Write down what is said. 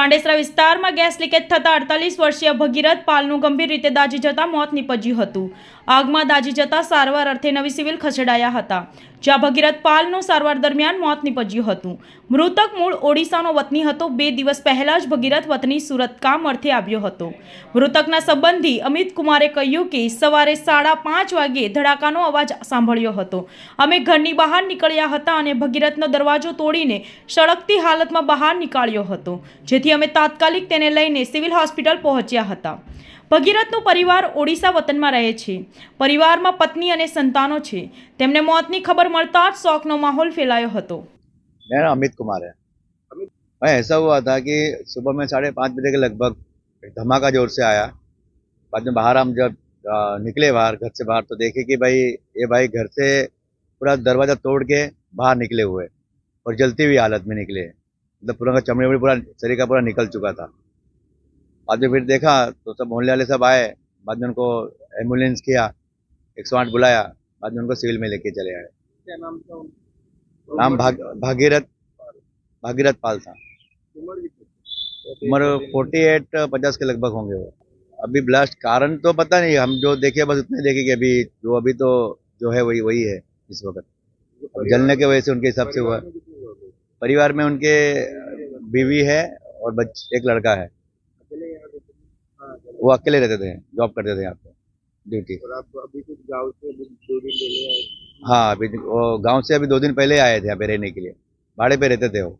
પાંડેસરા વિસ્તારમાં gas leakage થતાં અડતાલીસ વર્ષીય ભગીરથ પાલનું ગંભીર રીતે દાજી જતા મોત નીપજ્યું હતું. આગમાં દાઝી જતા સારવાર અર્થે નવી સિવિલ ખસેડાયા હતા, જ્યાં ભગીરથ પાલનું સારવાર દરમિયાન મોત નીપજ્યું હતું. મૃતક મૂળ ઓડિશાનો વતની હતો. બે દિવસ પહેલા જ ભગીરથ વતની સુરત કામ અર્થે આવ્યો હતો. મૃતકના સંબંધી અમિત કુમારે કહ્યું કે સવારે સાડા પાંચ વાગે ધડાકાનો અવાજ સાંભળ્યો હતો. અમે ઘરની બહાર નીકળ્યા હતા અને ભગીરથનો દરવાજો તોડીને સળગતી હાલતમાં બહાર નીકાળ્યો હતો, જેથી અમે તાત્કાલિક તેને લઈને સિવિલ હોસ્પિટલ પહોંચ્યા હતા ભગીરથનો પરિવાર ઓડિશા વતનમાં રહે છે પરિવારમાં પત્ની અને સંતાનો છે તેમને મોતની ખબર મળતા જ શોકનો માહોલ ફેલાયો હતો मेरा नाम अमित कुमार है भाई ऐसा हुआ था कि सुबह में साढ़े पाँच बजे के लगभग एक धमाका जोर से आया बाद में बाहर हम जब अ, निकले बाहर घर से बाहर तो देखे कि भाई ये भाई घर से पूरा दरवाज़ा तोड़ के बाहर निकले हुए और जलती हुई हालत में निकले मतलब पूरा का चमड़ी वमड़ी पूरा शरीर का पूरा निकल चुका था। बाद में फिर देखा तो सब मोहल्ले वाले सब आए बाद में उनको एंबुलेंस किया एक सौ आठ बुलाया बाद में उनको सिविल में लेके चले आए। क्या नाम था नाम भाग भागीरथ भागीरथ पाल था। उम्र फोर्टी एट पचास के लगभग होंगे वो। अभी ब्लास्ट कारण तो पता नहीं हम जो देखे बस उतने देखे कि अभी जो अभी तो जो है वही वही है इस वक्त। जलने की वजह से उनके हिसाब से हुआ। परिवार में उनके बीवी है और बच एक लड़का है? हाँ। वो अकेले रहते थे जॉब करते थे यहाँ पे ड्यूटी और अभी कुछ गाँव से दो दिन पहले हाँ अभी वो गाँव से अभी दो दिन पहले आए थे यहाँ पे रहने के लिए। भाड़े पे रहते थे वो।